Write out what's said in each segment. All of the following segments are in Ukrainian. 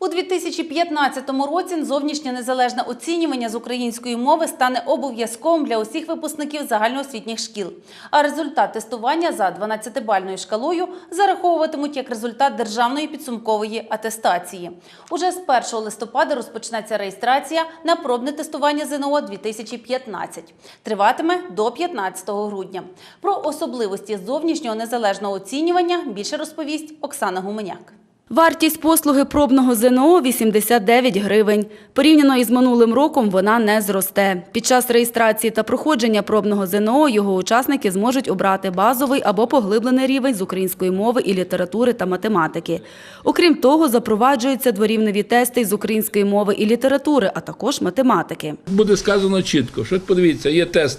У 2015 році зовнішнє незалежне оцінювання з української мови стане обов'язковим для усіх випускників загальноосвітніх шкіл. А результат тестування за 12-бальною шкалою зараховуватимуть як результат державної підсумкової атестації. Уже з 1 листопада розпочнеться реєстрація на пробне тестування ЗНО 2015. Триватиме до 15 грудня. Про особливості зовнішнього незалежного оцінювання більше розповість Оксана Гуменяк. Вартість послуги пробного ЗНО – 89 гривень. Порівняно із минулим роком вона не зросте. Під час реєстрації та проходження пробного ЗНО його учасники зможуть обрати базовий або поглиблений рівень з української мови і літератури та математики. Окрім того, запроваджуються дворівневі тести з української мови і літератури, а також математики. Буде сказано чітко, що подивіться, є тест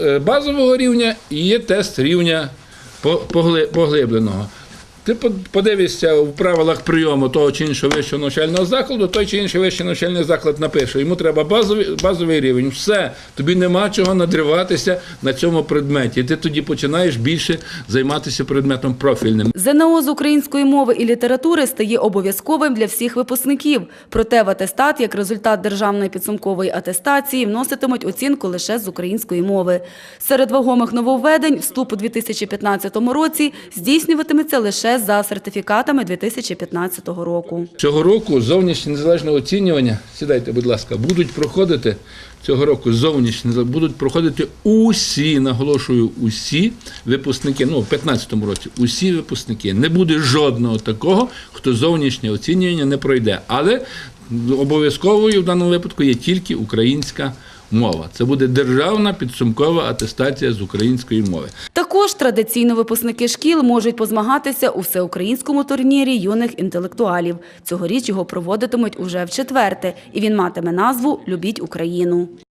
е, базового рівня і є тест рівня по- погли- поглибленого. Ти по- подивишся в правилах прийому того чи іншого вищого навчального закладу, той чи інший вищий навчальний заклад напише. Йому треба базовий, базовий рівень. Все, тобі нема чого надриватися на цьому предметі. І ти тоді починаєш більше займатися предметом профільним. ЗНО з української мови і літератури стає обов'язковим для всіх випускників. Проте в атестат, як результат державної підсумкової атестації, вноситимуть оцінку лише з української мови. Серед вагомих нововведень вступ у 2015 році здійснюватиметься лише за сертифікатами 2015 року. Цього року зовнішнє незалежне оцінювання, сідайте, будь ласка, будуть проходити цього року незалежне- будуть проходити усі, наголошую, усі випускники. Ну, в 2015 році усі випускники. Не буде жодного такого, хто зовнішнє оцінювання не пройде. Але обов'язковою в даному випадку є тільки українська мова. Це буде державна підсумкова атестація з української мови. Також традиційно випускники шкіл можуть позмагатися у всеукраїнському турнірі юних інтелектуалів. Цьогоріч його проводитимуть уже в четверте, і він матиме назву Любіть Україну.